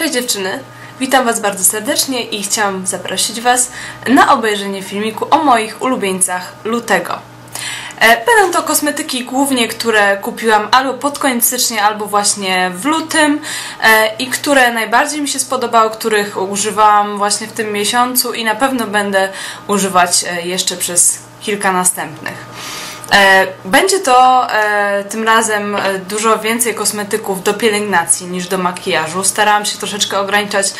Cześć dziewczyny, witam Was bardzo serdecznie i chciałam zaprosić Was na obejrzenie filmiku o moich ulubieńcach lutego. E, Będą to kosmetyki głównie, które kupiłam albo pod koniec stycznia, albo właśnie w lutym e, i które najbardziej mi się spodobały, których używałam właśnie w tym miesiącu i na pewno będę używać e, jeszcze przez kilka następnych. E, Będzie to e, tym razem e, dużo więcej kosmetyków do pielęgnacji niż do makijażu. Starałam się troszeczkę ograniczać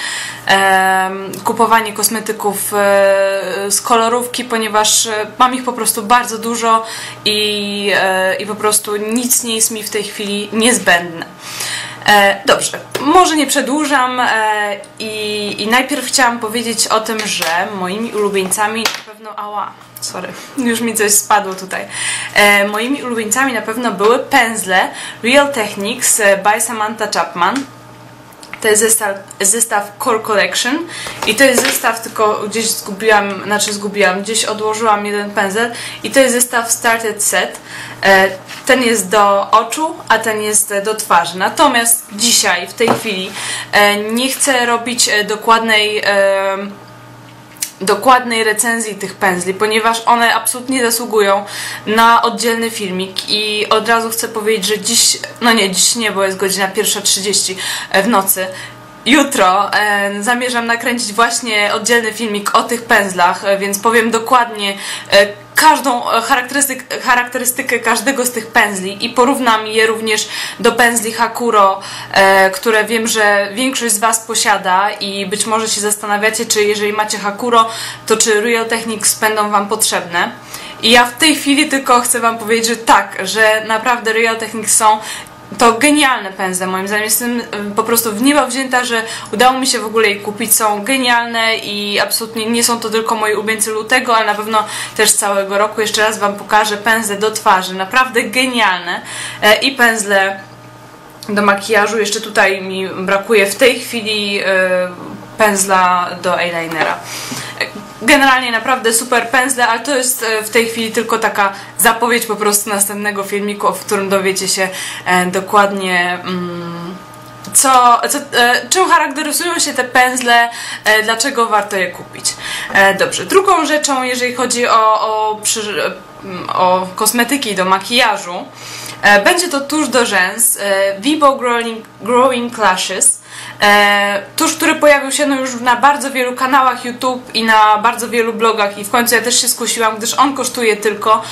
kupowanie kosmetyków z kolorówki, ponieważ mam ich po prostu bardzo dużo i, i po prostu nic nie jest mi w tej chwili niezbędne. Dobrze, może nie przedłużam i, i najpierw chciałam powiedzieć o tym, że moimi ulubieńcami pewno... Ała, sorry, już mi coś spadło tutaj. E, moimi ulubieńcami na pewno były pędzle Real Techniques e, by Samantha Chapman. To jest zestaw, zestaw Core Collection i to jest zestaw, tylko gdzieś zgubiłam, znaczy zgubiłam, gdzieś odłożyłam jeden pędzel i to jest zestaw Started Set. E, Ten jest do oczu, a ten jest do twarzy. Natomiast dzisiaj, w tej chwili, e, nie chcę robić dokładnej dokładnej recenzji tych pędzli, ponieważ one absolutnie zasługują na oddzielny filmik i od razu chcę powiedzieć, że dziś, no nie, dziś nie, bo jest godzina 1.30 w nocy, Jutro e, zamierzam nakręcić właśnie oddzielny filmik o tych pędzlach, e, więc powiem dokładnie e, każdą e, charakterystyk, charakterystykę każdego z tych pędzli i porównam je również do pędzli Hakuro, e, które wiem, że większość z Was posiada i być może się zastanawiacie, czy jeżeli macie Hakuro, to czy Real Techniques będą Wam potrzebne. I ja w tej chwili tylko chcę Wam powiedzieć, że tak, że naprawdę Real Techniques są to genialne pędzle moim zdaniem. Jestem po prostu w nieba wzięta, że udało mi się w ogóle je kupić. Są genialne i absolutnie nie są to tylko moi ulubieńcy lutego, ale na pewno też całego roku. Jeszcze raz Wam pokażę pędzle do twarzy. Naprawdę genialne. E, I pędzle do makijażu. Jeszcze tutaj mi brakuje w tej chwili y, pędzla do eyelinera. Generalnie naprawdę super pędzle, ale to jest e, w tej chwili tylko taka zapowiedź po prostu następnego filmiku, w którym dowiecie się e, dokładnie mm, co, co, e, czym charakteryzują się te pędzle, dlaczego warto je kupić. Dobrze, drugą rzeczą, jeżeli chodzi o, o, przy, o kosmetyki do makijażu, będzie to tusz do rzęs Vivo Growing, Growing Lashes. E, tusz, który pojawił się no już na bardzo wielu kanałach YouTube i na bardzo wielu blogach i w końcu ja też się skusiłam, gdyż on kosztuje tylko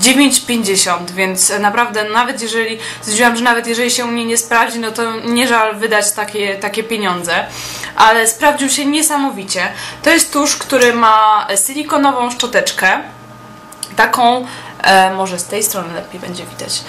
9,50, więc naprawdę nawet jeżeli, stwierdziłam, że nawet jeżeli się u mnie nie sprawdzi, no to nie żal wydać takie, takie pieniądze, ale sprawdził się niesamowicie. To jest tusz, który ma silikonową szczoteczkę, taką, e, może z tej strony lepiej będzie widać,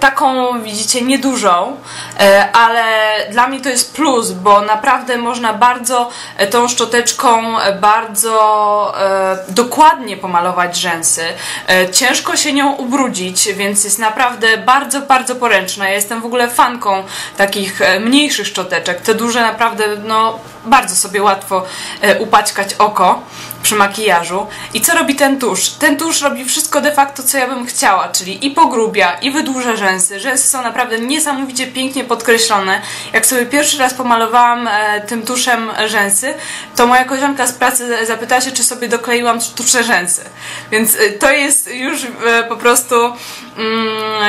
taką widzicie niedużą, e, ale dla mnie to jest plus, bo naprawdę można bardzo e, tą szczoteczką e, bardzo e, dokładnie pomalować rzęsy. E, ciężko się nią ubrudzić, więc jest naprawdę bardzo, bardzo poręczna. Ja jestem w ogóle fanką takich e, mniejszych szczoteczek. Te duże naprawdę, no, bardzo sobie łatwo e, upaćkać oko przy makijażu. I co robi ten tusz? Ten tusz robi wszystko de facto, co ja bym chciała, czyli i pogrubia, i wydłuża rzęsy. Rzęsy są naprawdę niesamowicie pięknie podkreślone. Jak sobie pierwszy raz pomalowałam e, tym tuszem rzęsy, to moja koleżanka z pracy zapytała się, czy sobie dokleiłam tusze rzęsy. Więc e, to jest już e, po prostu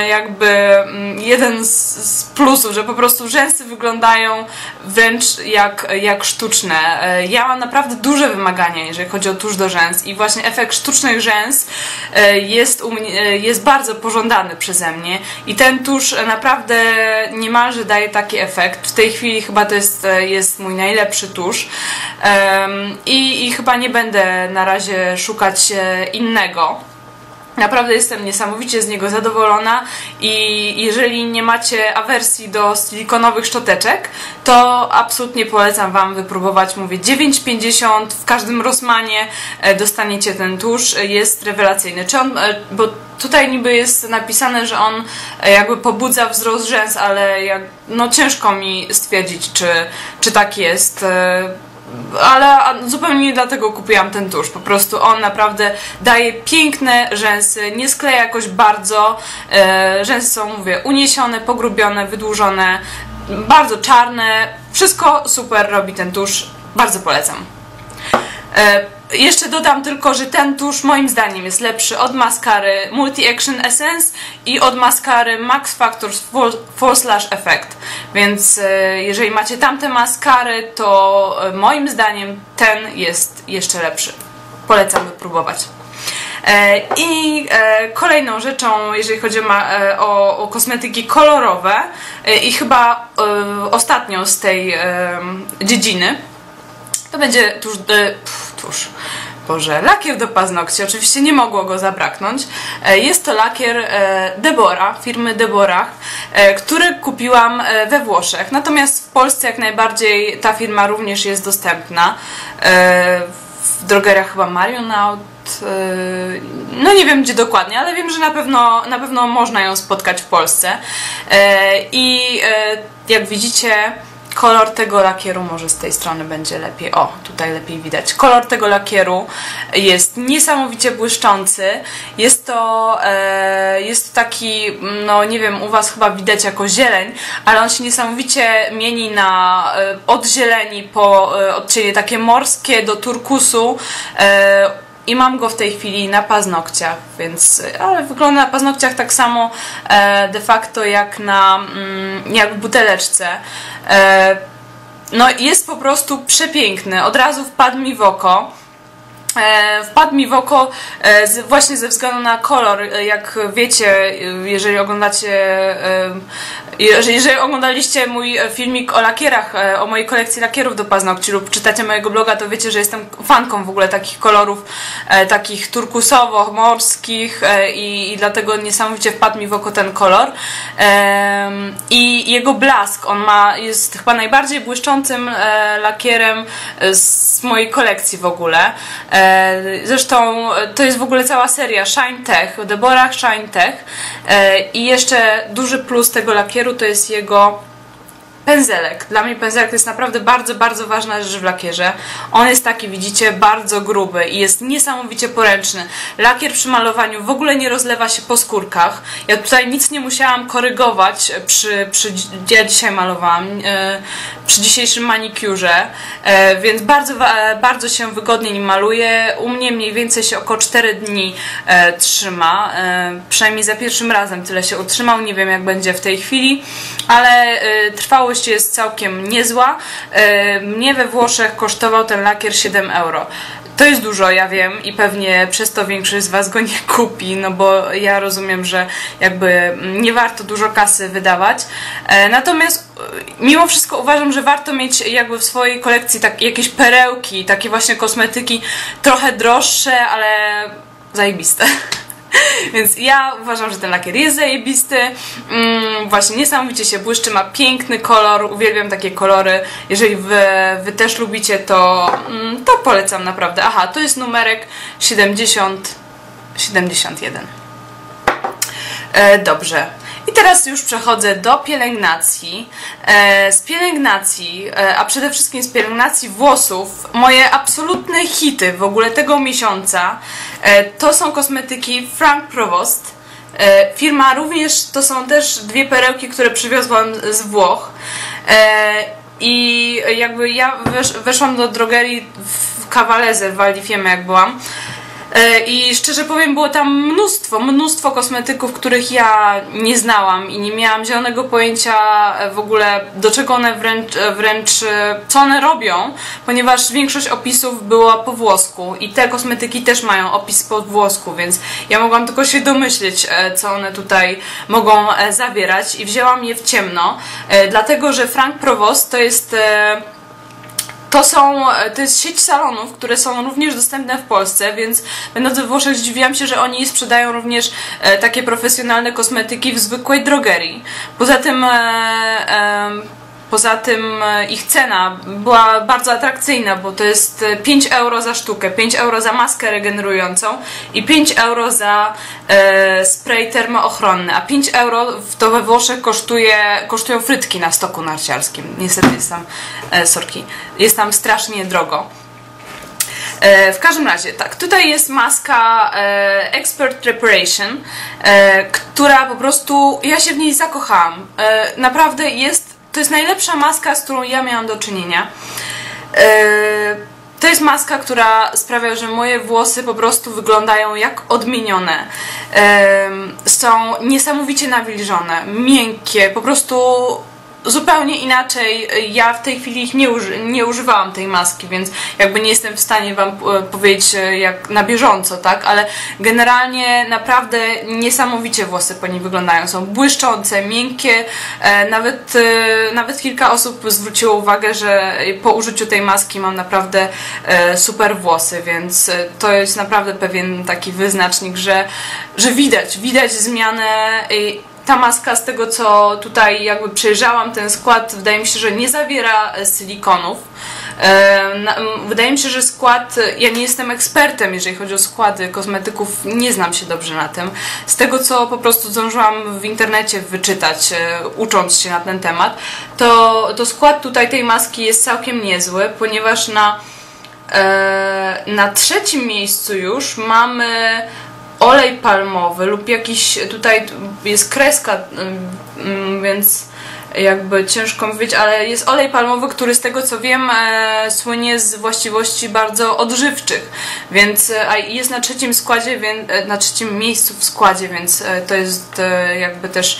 jakby mm, jeden z, plusów, że po prostu rzęsy wyglądają wręcz jak, jak sztuczne. E, Ja mam naprawdę duże wymagania, jeżeli chodzi o tusz do rzęs i właśnie efekt sztucznych rzęs e, jest, mnie, e, jest bardzo pożądany przeze mnie i ten tusz naprawdę niemalże daje taki efekt. W tej chwili chyba to jest, jest mój najlepszy tusz i, i chyba nie będę na razie szukać innego. Naprawdę jestem niesamowicie z niego zadowolona i jeżeli nie macie awersji do silikonowych szczoteczek, to absolutnie polecam Wam wypróbować, mówię 9,50 w każdym Rossmanie e, dostaniecie ten tusz, jest rewelacyjny. Czy on, e, bo tutaj niby jest napisane, że on e, jakby pobudza wzrost rzęs, ale jak, no ciężko mi stwierdzić, czy, czy tak jest ale zupełnie nie dlatego kupiłam ten tusz. Po prostu on naprawdę daje piękne rzęsy, nie skleja jakoś bardzo. E, rzęsy są, mówię, uniesione, pogrubione, wydłużone. bardzo czarne, wszystko super robi ten tusz, bardzo polecam. Jeszcze dodam tylko, że ten tusz moim zdaniem jest lepszy od maskary Multi Action Essence i od maskary Max Factors Full Slash Effect. Więc e, jeżeli macie tamte maskary, to e, moim zdaniem ten jest jeszcze lepszy. Polecam wypróbować. E, I kolejną rzeczą, jeżeli chodzi o, kosmetyki kolorowe i chyba ostatnią z tej dziedziny, to będzie tuż, tuż, Boże, lakier do paznokci. Oczywiście nie mogło go zabraknąć. Jest to lakier Debora, firmy Deborah, który kupiłam we Włoszech. Natomiast w Polsce jak najbardziej ta firma również jest dostępna. W drogeriach chyba Marionaut, no nie wiem gdzie dokładnie, ale wiem, że na pewno, na pewno można ją spotkać w Polsce. I jak widzicie, kolor tego lakieru może z tej strony będzie lepiej. O, tutaj lepiej widać. Kolor tego lakieru jest niesamowicie błyszczący. Jest to, e, jest taki, no nie wiem, u Was chyba widać jako zieleń, ale on się niesamowicie mieni na e, od zieleni po e, odcienie takie morskie do turkusu. E, i mam go w tej chwili na paznokciach, więc, ale wygląda na paznokciach tak samo e, de facto jak na, mm, jak w buteleczce. E, no jest po prostu przepiękny, od razu wpadł mi w oko. E, wpadł mi w oko e, właśnie ze względu na kolor. E, jak wiecie, jeżeli oglądacie, jeżeli oglądaliście mój filmik o lakierach, o mojej kolekcji lakierów do paznokci lub czytacie mojego bloga, to wiecie, że jestem fanką w ogóle takich kolorów, takich turkusowo-morskich i, i dlatego niesamowicie wpadł mi w oko ten kolor. I jego blask, on ma, jest chyba najbardziej błyszczącym lakierem z mojej kolekcji w ogóle. E, zresztą e, to jest w ogóle cała seria Shine Tech, Deborah Shine Tech e, i jeszcze duży plus tego lakieru to jest jego pędzelek. Dla mnie pędzelek to jest naprawdę bardzo, bardzo ważna rzecz w lakierze. On jest taki, widzicie, bardzo gruby i jest niesamowicie poręczny. Lakier przy malowaniu w ogóle nie rozlewa się po skórkach. Ja tutaj nic nie musiałam korygować przy, przy ja dzisiaj malowałam, e, przy dzisiejszym manikurze, e, więc bardzo, bardzo się wygodnie nim maluje. U mnie mniej więcej się około 4 dni e, trzyma. Przynajmniej za pierwszym razem tyle się utrzymał. Nie wiem jak będzie w tej chwili, ale e, trwało jest całkiem niezła. E, mnie we Włoszech kosztował ten lakier 7 euro. To jest dużo, ja wiem i pewnie przez to większość z Was go nie kupi, no bo ja rozumiem, że jakby nie warto dużo kasy wydawać. E, natomiast e, mimo wszystko uważam, że warto mieć jakby w swojej kolekcji tak, jakieś perełki, takie właśnie kosmetyki trochę droższe, ale zajebiste. Więc ja uważam, że ten lakier jest zajebisty. Mm, właśnie niesamowicie się błyszczy, ma piękny kolor, uwielbiam takie kolory. Jeżeli wy, wy też lubicie, to, mm, to polecam naprawdę. Aha, to jest numerek 70 71. E, dobrze. I teraz już przechodzę do pielęgnacji. E, z pielęgnacji, e, a przede wszystkim z pielęgnacji włosów, moje absolutne hity w ogóle tego miesiąca e, to są kosmetyki Frank Provost. Firma również, to są też dwie perełki, które przywiozłam z Włoch. I jakby ja wesz, weszłam do drogerii w Cavallese w Val jak byłam. E, I szczerze powiem, było tam mnóstwo, mnóstwo kosmetyków, których ja nie znałam i nie miałam zielonego pojęcia e, w ogóle do czego one wręcz, e, wręcz co one robią, ponieważ większość opisów była po włosku i te kosmetyki też mają opis po włosku, więc ja mogłam tylko się domyśleć, co one tutaj mogą zawierać i wzięłam je w ciemno, dlatego że Frank Provost to jest to są, e, to jest sieć salonów, które są również dostępne w Polsce, więc będąc we Włoszech zdziwiłam się, że oni sprzedają również e, takie profesjonalne kosmetyki w zwykłej drogerii. Poza tym e, Poza tym e, ich cena była bardzo atrakcyjna, bo to jest 5 e, euro za sztukę, 5 euro za maskę regenerującą i 5 euro za e, spray termoochronny, a 5 euro to we Włoszech kosztuje, kosztują frytki na stoku narciarskim. Niestety jest tam, e, sorki, jest tam strasznie drogo. E, w każdym razie, tak, tutaj jest maska e, Expert Preparation, e, która po prostu, ja się w niej zakochałam. naprawdę jest to jest najlepsza maska, z którą ja miałam do czynienia. E, to jest maska, która sprawia, że moje włosy po prostu wyglądają jak odmienione. Są niesamowicie nawilżone, miękkie, po prostu zupełnie inaczej. Ja w tej chwili ich nie, uży nie używałam tej maski, więc jakby nie jestem w stanie Wam e, powiedzieć e, jak na bieżąco, tak? Ale generalnie naprawdę niesamowicie włosy po niej wyglądają. Są błyszczące, miękkie. E, nawet, nawet kilka osób zwróciło uwagę, że po użyciu tej maski mam naprawdę super włosy, więc to jest naprawdę pewien taki wyznacznik, że, że widać, widać zmianę ta maska z tego co tutaj jakby przejrzałam ten skład wydaje mi się, że nie zawiera e, silikonów. Wydaje mi się, że skład, ja nie jestem ekspertem jeżeli chodzi o składy kosmetyków, nie znam się dobrze na tym. Z tego co po prostu zdążyłam w internecie wyczytać e, ucząc się na ten temat to, to skład tutaj tej maski jest całkiem niezły, ponieważ na e, na trzecim miejscu już mamy olej palmowy lub jakiś, tutaj jest kreska, więc jakby ciężko mówić, ale jest olej palmowy, który z tego co wiem e, słynie z właściwości bardzo odżywczych, więc e, a jest na trzecim składzie, więc, e, na trzecim miejscu w składzie, więc to jest jakby też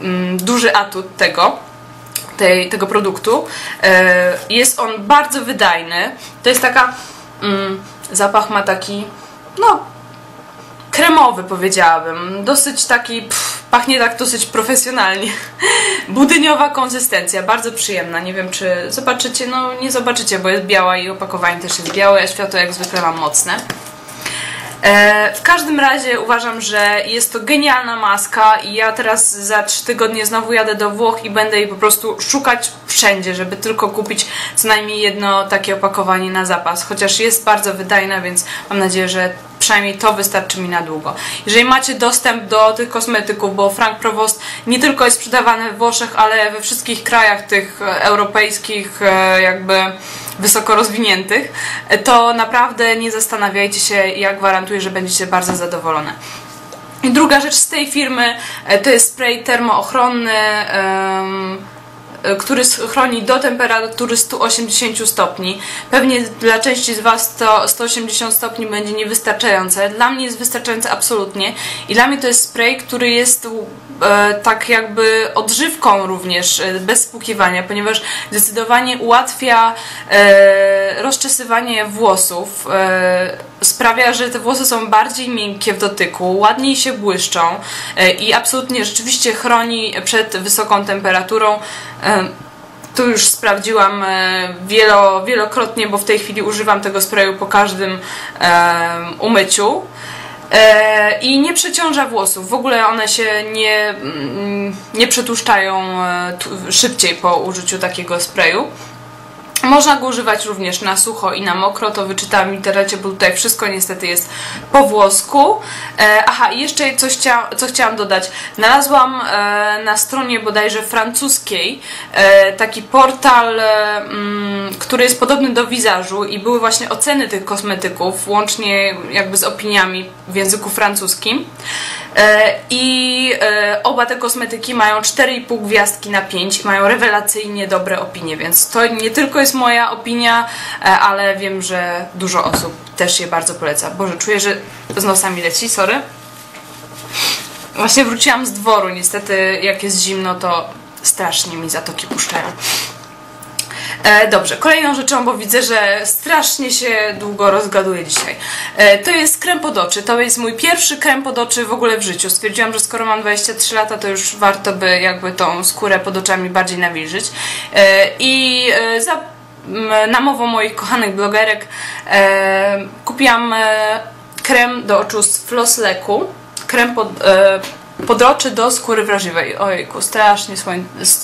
mm, duży atut tego. Tej, tego produktu. Jest on bardzo wydajny. To jest taka. Mm, zapach ma taki. No, kremowy powiedziałabym. Dosyć taki, pff, pachnie tak dosyć profesjonalnie. Budyniowa konsystencja, bardzo przyjemna. Nie wiem czy zobaczycie, no nie zobaczycie, bo jest biała i opakowanie też jest białe, a światło jak zwykle mam mocne. E, w każdym razie uważam, że jest to genialna maska i ja teraz za 3 tygodnie znowu jadę do Włoch i będę jej po prostu szukać wszędzie, żeby tylko kupić co najmniej jedno takie opakowanie na zapas. Chociaż jest bardzo wydajna, więc mam nadzieję, że przynajmniej to wystarczy mi na długo. Jeżeli macie dostęp do tych kosmetyków, bo Frank Provost nie tylko jest sprzedawany w Włoszech, ale we wszystkich krajach tych e, europejskich e, jakby wysoko rozwiniętych, e, to naprawdę nie zastanawiajcie się, ja gwarantuję, że będziecie bardzo zadowolone. I druga rzecz z tej firmy to jest spray termoochronny. Który chroni do temperatury 180 stopni. Pewnie dla części z Was to 180 stopni będzie niewystarczające. Dla mnie jest wystarczające absolutnie. I dla mnie to jest spray, który jest e, tak jakby odżywką również, e, bez spłukiwania, ponieważ zdecydowanie ułatwia e, rozczesywanie włosów. E, sprawia, że te włosy są bardziej miękkie w dotyku, ładniej się błyszczą e, i absolutnie rzeczywiście chroni przed wysoką temperaturą. Tu już sprawdziłam e, wielo, wielokrotnie, bo w tej chwili używam tego sprayu po każdym umyciu. E, I nie przeciąża włosów. W ogóle one się nie, mm, nie przetłuszczają szybciej po użyciu takiego sprayu. Można go używać również na sucho i na mokro, to wyczytałam w internecie, bo tutaj wszystko niestety jest po włosku. E, aha, i jeszcze coś chcia, co chciałam dodać. Znalazłam e, na stronie bodajże francuskiej e, taki portal, e, mm, który jest podobny do wizażu i były właśnie oceny tych kosmetyków, łącznie jakby z opiniami w języku francuskim. E, I e, oba te kosmetyki mają 4,5 gwiazdki na 5 mają rewelacyjnie dobre opinie, więc to nie tylko jest moja opinia, e, ale wiem, że dużo osób też je bardzo poleca. Boże, czuję, że z nosami leci, sorry. Właśnie wróciłam z dworu, niestety jak jest zimno, to strasznie mi zatoki puszczają. E, dobrze, kolejną rzeczą, bo widzę, że strasznie się długo rozgaduję dzisiaj. E, to jest krem pod oczy. To jest mój pierwszy krem pod oczy w ogóle w życiu. Stwierdziłam, że skoro mam 23 lata, to już warto by jakby tą skórę pod oczami bardziej nawilżyć. E, I e, za namową moich kochanych blogerek e, kupiłam e, krem do oczu z Flossleku. Krem pod, e, pod oczy do skóry wrażliwej. Ojku, strasznie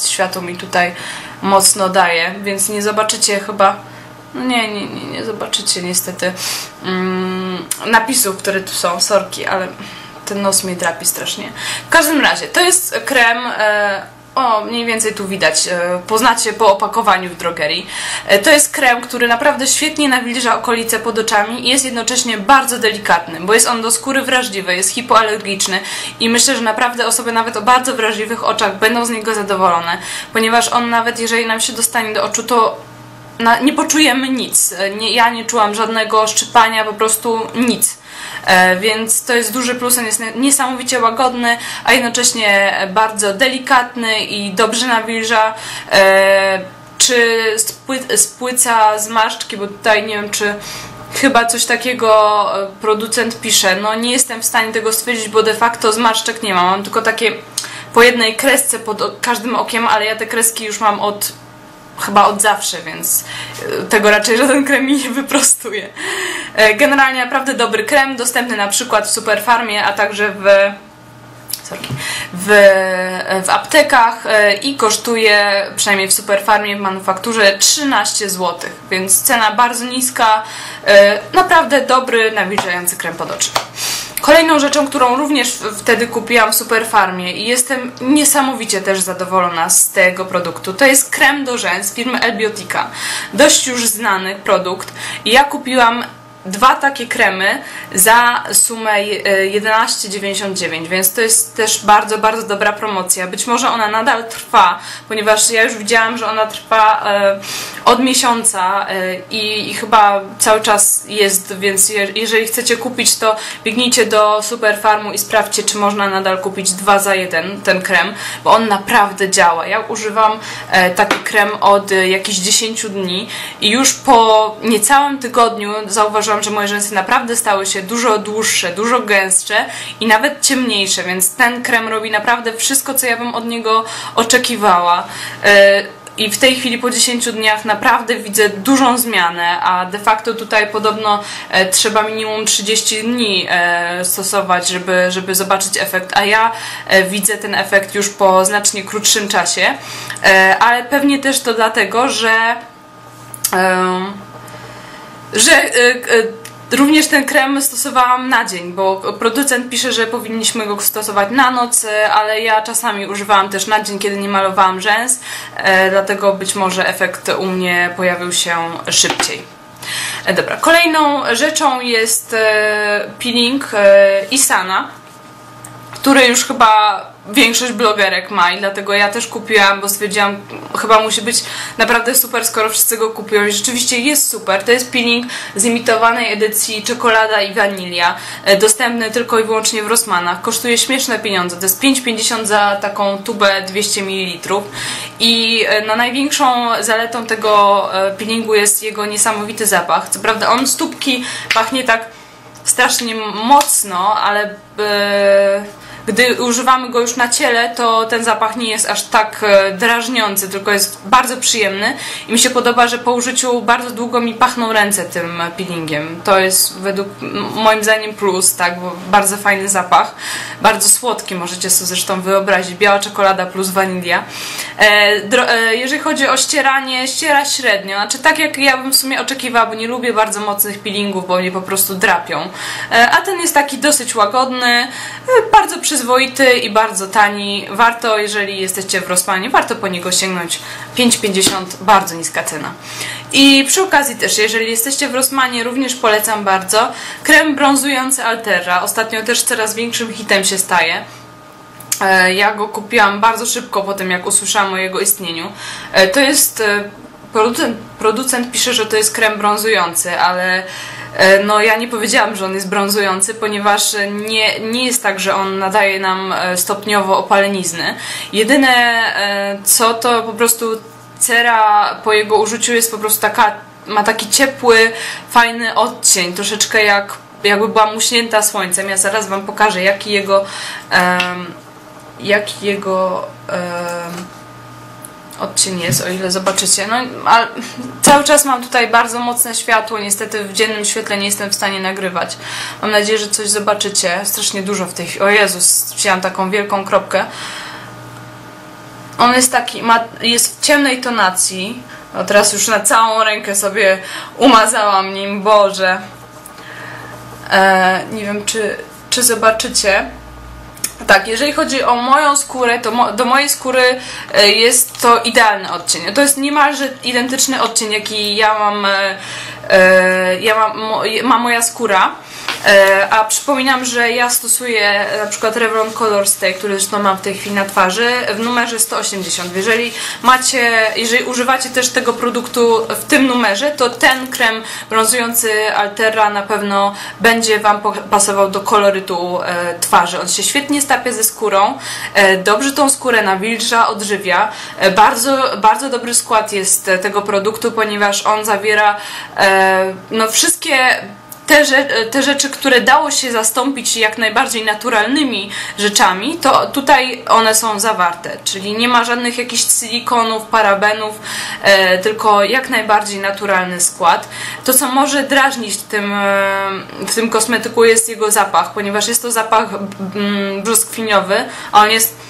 światło mi tutaj mocno daje, więc nie zobaczycie chyba no nie, nie, nie, nie zobaczycie niestety mm, napisów, które tu są, sorki, ale ten nos mnie drapi strasznie. W każdym razie, to jest krem e, o, mniej więcej tu widać, e, poznacie po opakowaniu w drogerii. E, to jest krem, który naprawdę świetnie nawilża okolice pod oczami i jest jednocześnie bardzo delikatny, bo jest on do skóry wrażliwy, jest hipoalergiczny i myślę, że naprawdę osoby nawet o bardzo wrażliwych oczach będą z niego zadowolone, ponieważ on nawet jeżeli nam się dostanie do oczu, to na, nie poczujemy nic. Nie, ja nie czułam żadnego szczypania, po prostu nic. E, więc to jest duży plus, on jest niesamowicie łagodny, a jednocześnie bardzo delikatny i dobrze nawilża. E, czy spły, spłyca zmarszczki, bo tutaj nie wiem, czy chyba coś takiego e, producent pisze. No nie jestem w stanie tego stwierdzić, bo de facto zmarszczek nie mam. Mam tylko takie po jednej kresce pod każdym okiem, ale ja te kreski już mam od chyba od zawsze, więc e, tego raczej żaden krem mi nie wyprostuje. E, generalnie naprawdę dobry krem, dostępny na przykład w Superfarmie, a także w w, w aptekach e, i kosztuje, przynajmniej w Superfarmie w manufakturze, 13 zł, więc cena bardzo niska, naprawdę dobry, nawilżający krem pod oczy. Kolejną rzeczą, którą również wtedy kupiłam w Superfarmie i jestem niesamowicie też zadowolona z tego produktu, to jest krem do rzęs firmy Elbiotica. Dość już znany produkt. Ja kupiłam dwa takie kremy za sumę 11,99, e, więc to jest też bardzo, bardzo dobra promocja. Być może ona nadal trwa, ponieważ ja już widziałam, że ona trwa e, od miesiąca e, i, chyba cały czas jest, więc jeżeli chcecie kupić, to biegnijcie do Superfarmu i sprawdźcie, czy można nadal kupić dwa za jeden ten krem, bo on naprawdę działa. Ja używam taki krem od jakichś 10 dni i już po niecałym tygodniu zauważyłam, że moje rzęsy naprawdę stały się dużo dłuższe, dużo gęstsze i nawet ciemniejsze, więc ten krem robi naprawdę wszystko, co ja bym od niego oczekiwała. E, I w tej chwili po 10 dniach naprawdę widzę dużą zmianę, a de facto tutaj podobno e, trzeba minimum 30 dni e, stosować, żeby, żeby zobaczyć efekt, a ja widzę ten efekt już po znacznie krótszym czasie, ale pewnie też to dlatego, że że również ten krem stosowałam na dzień, bo producent pisze, że powinniśmy go stosować na noc, y, ale ja czasami używałam też na dzień, kiedy nie malowałam rzęs, dlatego być może efekt u mnie pojawił się szybciej. E, dobra, kolejną rzeczą jest peeling Isana, który już chyba większość blogerek ma i dlatego ja też kupiłam, bo stwierdziłam, chyba musi być naprawdę super, skoro wszyscy go kupują i rzeczywiście jest super. To jest peeling z imitowanej edycji czekolada i wanilia, e, dostępny tylko i wyłącznie w Rossmanach. Kosztuje śmieszne pieniądze, to jest 5,50 za taką tubę 200 ml i na największą zaletą tego e, peelingu jest jego niesamowity zapach. Co prawda on z tubki pachnie tak strasznie mocno, ale... Yy gdy używamy go już na ciele, to ten zapach nie jest aż tak e, drażniący, tylko jest bardzo przyjemny i mi się podoba, że po użyciu bardzo długo mi pachną ręce tym peelingiem. To jest według moim zdaniem plus, tak, bo bardzo fajny zapach, bardzo słodki, możecie sobie zresztą wyobrazić, biała czekolada plus wanilia. E, e, jeżeli chodzi o ścieranie, ściera średnio, znaczy tak jak ja bym w sumie oczekiwała, bo nie lubię bardzo mocnych peelingów, bo mnie po prostu drapią. a ten jest taki dosyć łagodny, bardzo przyjemny przyzwoity i bardzo tani. Warto, jeżeli jesteście w Rossmanie, warto po niego sięgnąć. 5,50, bardzo niska cena. I przy okazji też, jeżeli jesteście w Rossmanie, również polecam bardzo krem brązujący Altera. Ostatnio też coraz większym hitem się staje. E, ja go kupiłam bardzo szybko po tym, jak usłyszałam o jego istnieniu. E, to jest e, producent, producent pisze, że to jest krem brązujący, ale no ja nie powiedziałam, że on jest brązujący, ponieważ nie, nie jest tak, że on nadaje nam e, stopniowo opalenizny. Jedyne e, co to po prostu cera po jego użyciu jest po prostu taka, ma taki ciepły, fajny odcień, troszeczkę jak jakby była muśnięta słońcem. Ja zaraz wam pokażę jaki jego um, jaki jego um, odcień jest, o ile zobaczycie. No, ale cały czas mam tutaj bardzo mocne światło, niestety w dziennym świetle nie jestem w stanie nagrywać. Mam nadzieję, że coś zobaczycie. Strasznie dużo w tej chwili. O Jezus, wzięłam taką wielką kropkę. On jest taki, ma, jest w ciemnej tonacji. No teraz już na całą rękę sobie umazałam nim, Boże. E, nie wiem, czy, czy zobaczycie Tak, jeżeli chodzi o moją skórę, to mo do mojej skóry e, jest to idealny odcień. To jest niemalże identyczny odcień, jaki ja mam, e, e, ja mam, mo, ma moja skóra. E, a przypominam, że ja stosuję na przykład Revlon Color Stay, który zresztą mam w tej chwili na twarzy, w numerze 180. Jeżeli macie, jeżeli używacie też tego produktu w tym numerze, to ten krem brązujący Altera na pewno będzie Wam pasował do kolorytu e, twarzy. On się świetnie stapia ze skórą, e, dobrze tą skórę nawilża, odżywia. Bardzo, bardzo dobry skład jest tego produktu, ponieważ on zawiera no, wszystkie te, te rzeczy, które dało się zastąpić jak najbardziej naturalnymi rzeczami, to tutaj one są zawarte, czyli nie ma żadnych jakichś silikonów, parabenów, e, tylko jak najbardziej naturalny skład. To, co może drażnić w tym, e, w tym kosmetyku jest jego zapach, ponieważ jest to zapach mm, brzoskwiniowy, a on jest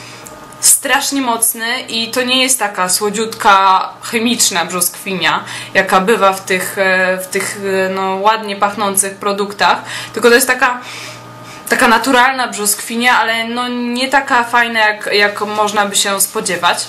strasznie mocny i to nie jest taka słodziutka, chemiczna brzoskwinia, jaka bywa w tych, e, w tych e, no, ładnie pachnących produktach, tylko to jest taka taka naturalna brzoskwinia, ale no nie taka fajna, jak, jak można by się spodziewać.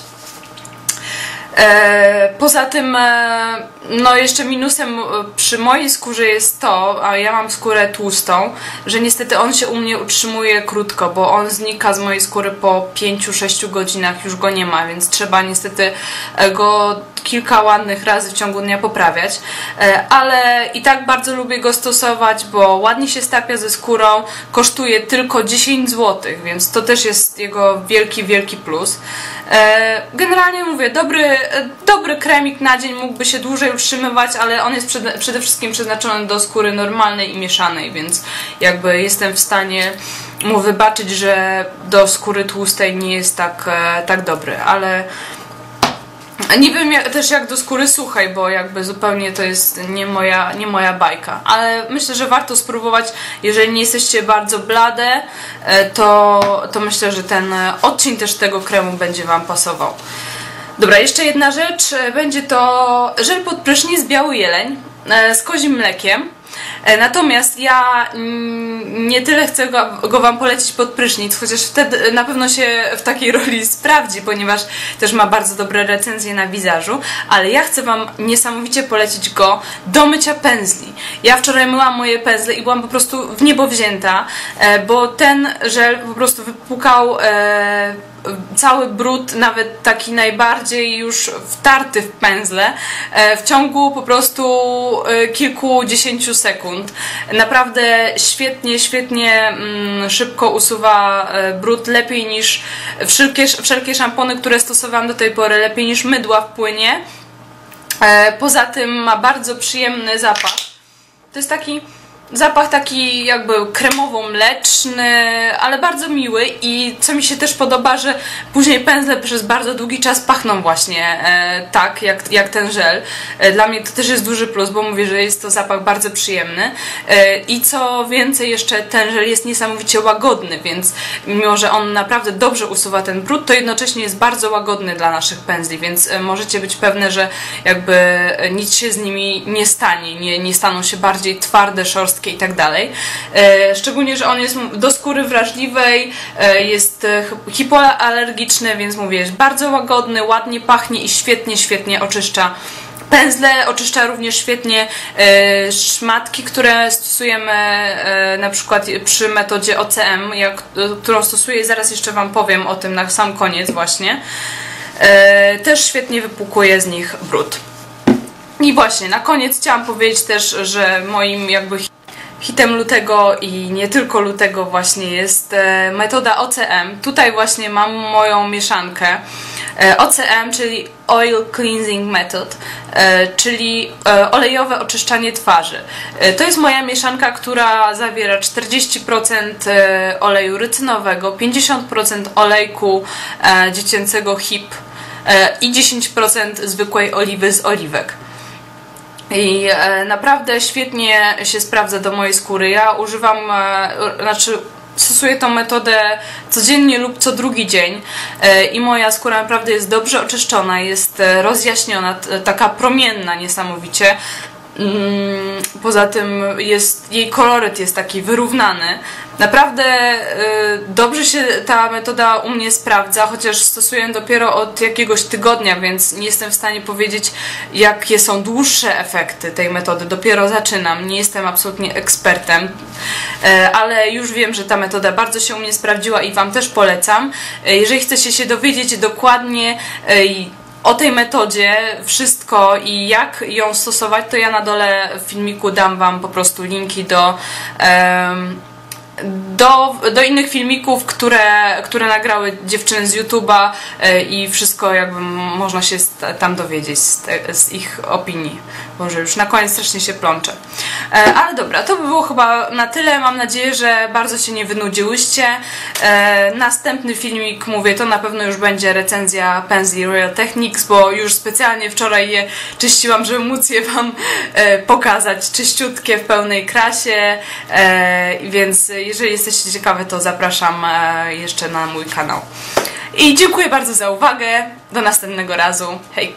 E, poza tym, e, no jeszcze minusem e, przy mojej skórze jest to, a ja mam skórę tłustą, że niestety on się u mnie utrzymuje krótko, bo on znika z mojej skóry po 5-6 godzinach, już go nie ma, więc trzeba niestety go kilka ładnych razy w ciągu dnia poprawiać, ale i tak bardzo lubię go stosować, bo ładnie się stapia ze skórą, kosztuje tylko 10 zł, więc to też jest jego wielki, wielki plus. Generalnie mówię, dobry dobry kremik na dzień mógłby się dłużej utrzymywać, ale on jest przede, wszystkim przeznaczony do skóry normalnej i mieszanej, więc jakby jestem w stanie mu wybaczyć, że do skóry tłustej nie jest tak, e, tak dobry, ale nie wiem jak, też jak do skóry suchej, bo jakby zupełnie to jest nie moja, nie moja bajka. Ale myślę, że warto spróbować. Jeżeli nie jesteście bardzo blade, e, to, to myślę, że ten odcień też tego kremu będzie Wam pasował. Dobra, jeszcze jedna rzecz. Będzie to żel pod prysznic biały jeleń e, z kozim mlekiem. E, natomiast ja mm, nie tyle chcę go, go, Wam polecić pod prysznic, chociaż wtedy na pewno się w takiej roli sprawdzi, ponieważ też ma bardzo dobre recenzje na wizażu, ale ja chcę Wam niesamowicie polecić go do mycia pędzli. Ja wczoraj myłam moje pędzle i byłam po prostu w niebo wzięta, e, bo ten żel po prostu wypukał cały brud, nawet taki najbardziej już wtarty w pędzle, e, w ciągu po prostu e, kilkudziesięciu sekund. Naprawdę świetnie, świetnie mm, szybko usuwa e, brud, lepiej niż wszelkie, wszelkie szampony, które stosowałam do tej pory, lepiej niż mydła w płynie. Poza tym ma bardzo przyjemny zapach. To jest taki Zapach taki jakby kremowo-mleczny, ale bardzo miły i co mi się też podoba, że później pędzle przez bardzo długi czas pachną właśnie e, tak, jak, jak ten żel. E, dla mnie to też jest duży plus, bo mówię, że jest to zapach bardzo przyjemny e, i co więcej jeszcze ten żel jest niesamowicie łagodny, więc mimo, że on naprawdę dobrze usuwa ten brud, to jednocześnie jest bardzo łagodny dla naszych pędzli, więc e, możecie być pewne, że jakby e, nic się z nimi nie stanie, nie, nie staną się bardziej twarde, szorstkie i tak dalej. E, szczególnie, że on jest do skóry wrażliwej, e, jest e, hipoalergiczny, więc mówię, jest bardzo łagodny, ładnie pachnie i świetnie, świetnie oczyszcza Pędzle oczyszcza również świetnie szmatki, które stosujemy na przykład przy metodzie OCM, jak, którą stosuję zaraz jeszcze Wam powiem o tym na sam koniec właśnie. Też świetnie wypłukuje z nich brud. I właśnie, na koniec chciałam powiedzieć też, że moim jakby hitem lutego i nie tylko lutego właśnie jest e, metoda OCM. Tutaj właśnie mam moją mieszankę. E, OCM, czyli Oil Cleansing Method, e, czyli olejowe oczyszczanie twarzy. To jest moja mieszanka, która zawiera 40% oleju rycynowego, 50% olejku dziecięcego HIP i 10% zwykłej oliwy z oliwek. I e, naprawdę świetnie się sprawdza do mojej skóry. Ja używam, e, znaczy stosuję tą metodę codziennie lub co drugi dzień e, i moja skóra naprawdę jest dobrze oczyszczona, jest rozjaśniona, taka promienna niesamowicie. Mm, Poza tym jest, jej koloryt jest taki wyrównany. Naprawdę y, dobrze się ta metoda u mnie sprawdza, chociaż stosuję dopiero od jakiegoś tygodnia, więc nie jestem w stanie powiedzieć, jakie są dłuższe efekty tej metody. Dopiero zaczynam, nie jestem absolutnie ekspertem, y, ale już wiem, że ta metoda bardzo się u mnie sprawdziła i Wam też polecam. Y, jeżeli chcecie się dowiedzieć dokładnie, o tej metodzie, wszystko i jak ją stosować, to ja na dole w filmiku dam Wam po prostu linki do. em, do, do innych filmików, które, które nagrały dziewczyny z YouTube'a e, i wszystko jakby można się tam dowiedzieć z, te, z ich opinii. Boże, już na koniec strasznie się plączę. E, Ale dobra, to by było chyba na tyle. Mam nadzieję, że bardzo się nie wynudziłyście. E, Następny filmik, mówię, to na pewno już będzie recenzja Penzli Royal Techniques, bo już specjalnie wczoraj je czyściłam, żeby móc je Wam pokazać czyściutkie w pełnej krasie, więc jeżeli jesteście ciekawe, to zapraszam e, jeszcze na mój kanał. I dziękuję bardzo za uwagę. Do następnego razu. Hej!